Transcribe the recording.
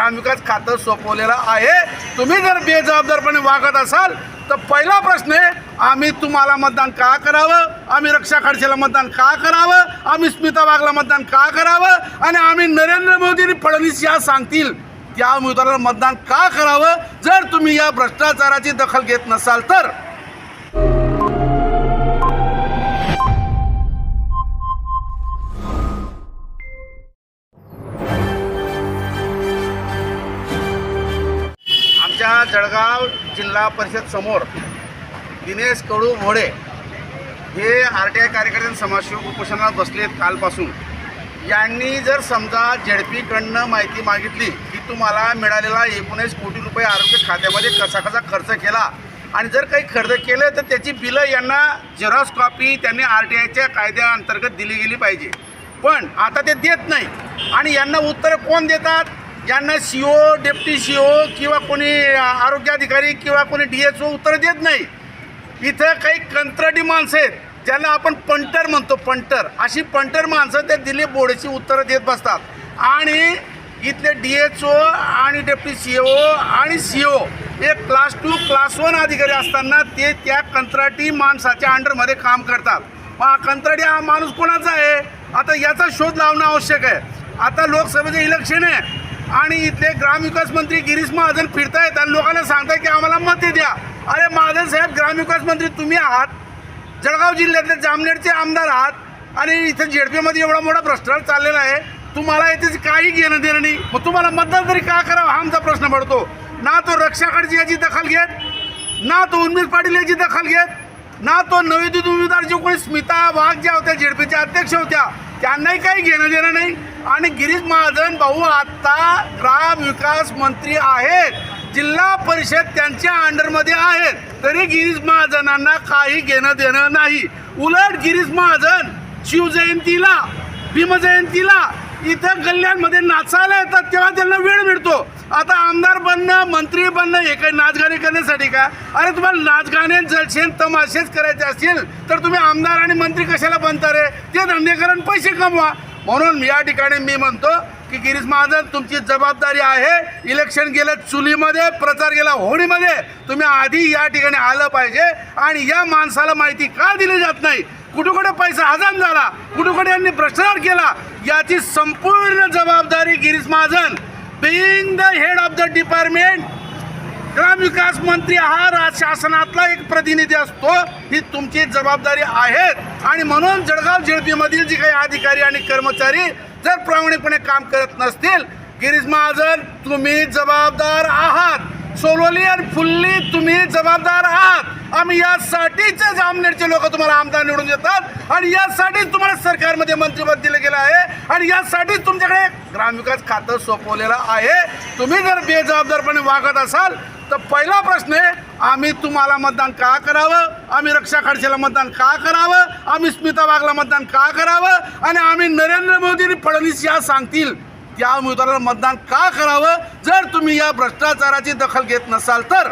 ग्रामविकास खातं सोपवलेलं आहे. तुम्ही जर बेजबाबदारपणे वागत असाल तर पहिला प्रश्न आहे आम्ही तुम्हाला मतदान का करावं? आम्ही रक्षा खडसेला मतदान का करावं? आम्ही स्मिता वाघला मतदान का करावं? आणि आम्ही नरेंद्र मोदी आणि फडणवीस या सांगतील त्या उमेदवाराला मतदान का करावं? जर तुम्ही या भ्रष्टाचाराची दखल घेत नसाल तर. आता जळगाव जिल्हा परिषद समोर दिनेश कडू भोडे हे आर टी आय कार्यकर्त्यांसमाजसेवक उपोषणात बसलेत कालपासून. यांनी जर समजा झेडपीकडनं माहिती मागितली की तुम्हाला मिळालेला एकोणीस कोटी रुपये आरोग्य खात्यामध्ये कसा कसा खर्च केला आणि जर काही खर्च केलं तर त्याची बिलं यांना झेरॉक्स कॉपी त्यांनी आर टी आयच्या कायद्याअंतर्गत दिली गेली पाहिजे. पण आता ते देत नाही. आणि यांना उत्तरं कोण देतात? यांना C O deputy C O किंवा कोणी आरोग्य अधिकारी किंवा कोणी डी एच ओ उत्तर देत नाही. इथं काही कंत्राटी माणसं आहेत ज्यांना आपण पंटर म्हणतो पंटर. अशी पंटर माणसं त्या दिलीप बोर्डेची उत्तरं देत बसतात. आणि इथले डी एच ओ आणि डेप्टी सी ओ आणि सी ओ हे क्लास टू क्लास वन अधिकारी असताना ते त्या कंत्राटी माणसाच्या अंडरमध्ये काम करतात. मग हा कंत्राटी हा माणूस कोणाचा आहे? आता याचा शोध लावणं आवश्यक आहे. आता लोकसभेचं इलेक्शन आहे. आणि इथले ग्रामविकास मंत्री गिरीश महाजन फिरतायत आणि लोकांना सांगताय की आम्हाला मते द्या. अरे महाजन साहेब ग्रामविकास मंत्री तुम्ही आहात जळगाव जिल्ह्यातले जामनेरचे आमदार आहात आणि इथं जेडपीमध्ये एवढा मोठा भ्रष्टाचार चाललेला आहे. तुम्हाला याच्याची काही घेणं देणं नाही. मग तुम्हाला मतदान तरी का करावं? हा आमचा प्रश्न पडतो. ना तो रक्षाकडची याची दखल घेत ना तो उन्मेष पाटील याची दखल घेत ना तो नवोदित उमेदवार जे कोणी स्मिता वाघ ज्या होत्या जेडपीच्या अध्यक्ष होत्या त्यांनाही काही घेणं देणं नाही. आणि गिरीश महाजन भाऊ आत्ता ग्राम विकास मंत्री आहेत. जिल्हा परिषद त्यांच्या अंडरमध्ये आहेत. तरी गिरीश महाजनांना काही घेणं देणं नाही. उलट गिरीश महाजन शिवजयंतीला भीमजयंतीला इथं गल्ल्यांमध्ये नाचायला येतात तेव्हा त्यांना वेळ मिळतो. आता आमदार बनणं मंत्री बनणं हे काही नाचगाणे करण्यासाठी का? अरे तुम्हाला नाचगाणे जलशेन तमाशेच करायचे असतील तर तुम्ही आमदार आणि मंत्री कशाला बनता रे? ते धंदेकरण पैसे कमवा. म्हणून या ठिकाणी मी म्हणतो की गिरीश महाजन तुमची जबाबदारी आहे. इलेक्शन गेलं चुलीमध्ये प्रचार गेला होळीमध्ये. तुम्ही आधी या ठिकाणी आलं पाहिजे आणि या माणसाला माहिती का दिली जात नाही? कुठे पैसा हजाम झाला कुठे यांनी भ्रष्टाचार केला याची संपूर्ण जबाबदारी Girish Mahajan being the head of the department ग्रामविकास मंत्री हा राज शासनातला एक प्रतिनिधी असतो ही तुमची जबाबदारी आहेत आणि म्हणून जळगाव झेडपीमधील जे काही अधिकारी आणि कर्मचारी जर प्रामाणिकपणे काम करत नसतील गिरीश महाजन तुम्ही जबाबदार आहात. सोलोली आणि फुल्ली तुम्ही जबाबदार आहात. आम्ही यासाठीच जामनेरचे लोक तुम्हाला आमदार निवडून देतात आणि यासाठीच तुम्हाला सरकारमध्ये मंत्रिपद दिलं गेलं आहे. आणि यासाठीच तुमच्याकडे ग्रामविकास खातं सोपवलेलं आहे. तुम्ही जर बेजबाबदारपणे वागत असाल तर पहिला प्रश्न आहे आम्ही तुम्हाला मतदान का करावं? आम्ही रक्षा खडसेला मतदान का करावं? आम्ही स्मिता वाघला मतदान का करावं? आणि आम्ही नरेंद्र मोदी आणि फडणवीस या सांगतील त्या उमेदवाराला मतदान का करावं? जर तुम्ही या भ्रष्टाचाराची दखल घेत नसाल तर.